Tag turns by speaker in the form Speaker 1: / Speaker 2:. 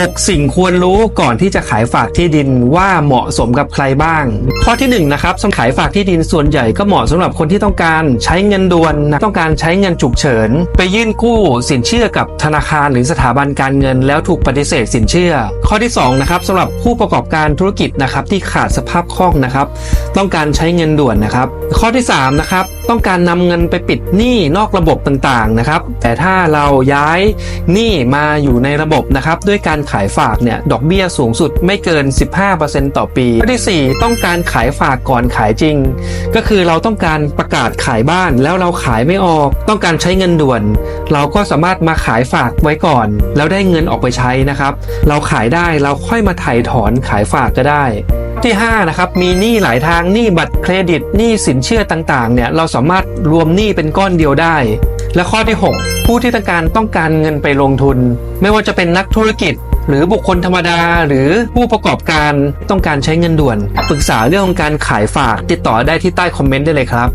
Speaker 1: 6 สิ่งควรรู้ก่อนที่จะขายฝากที่ดินว่าเหมาะสมกับใครบ้าง ข้อที่1นะครับสำหรับขายฝากที่ดินส่วนใหญ่ก็เหมาะสำหรับคนที่ต้องการใช้เงินด่วนต้องการใช้เงินฉุกเฉิน ไปยื่นกู้สินเชื่อกับธนาคารหรือสถาบันการเงิน แล้วถูกปฏิเสธสินเชื่อ ข้อที่2นะครับสำหรับผู้ประกอบการธุรกิจนะครับที่ขาดสภาพคล่องนะครับ ต้องการใช้เงินด่วนนะครับ ข้อที่3นะครับ ต้องการนำเงินไปปิดหนี้นอกระบบต่างๆนะครับ แต่ถ้าเราย้ายหนี้มาอยู่ในระบบนะครับด้วยการขายฝากเนี่ยดอกเบี้ยสูงสุดไม่เกิน 15%ต่อปีข้อที่ 4 ต้องการขายฝากก่อนขายจริง ก็คือเราต้องการประกาศขายบ้านแล้วเราขายไม่ออก ต้องการใช้เงินด่วน เราก็สามารถมาขายฝากไว้ก่อน แล้วได้เงินออกไปใช้นะครับ เราขายได้เราค่อยมาถ่ายถอนขายฝากก็ได้ ที่ 5 นะครับ มีหนี้หลายทางหนี้บัตรเครดิตหนี้สินเชื่อต่างๆ เนี่ยเราสามารถรวมหนี้เป็นก้อนเดียวได้ และข้อที่ 6 ผู้ที่ต้องการต้องการเงินไปลงทุน ไม่ว่าจะเป็นนักธุรกิจ หรือบุคคลธรรมดา หรือผู้ประกอบการต้องการใช้เงินด่วน ปรึกษาเรื่องของการขายฝากติดต่อได้ที่ใต้คอมเมนต์ได้เลยครับ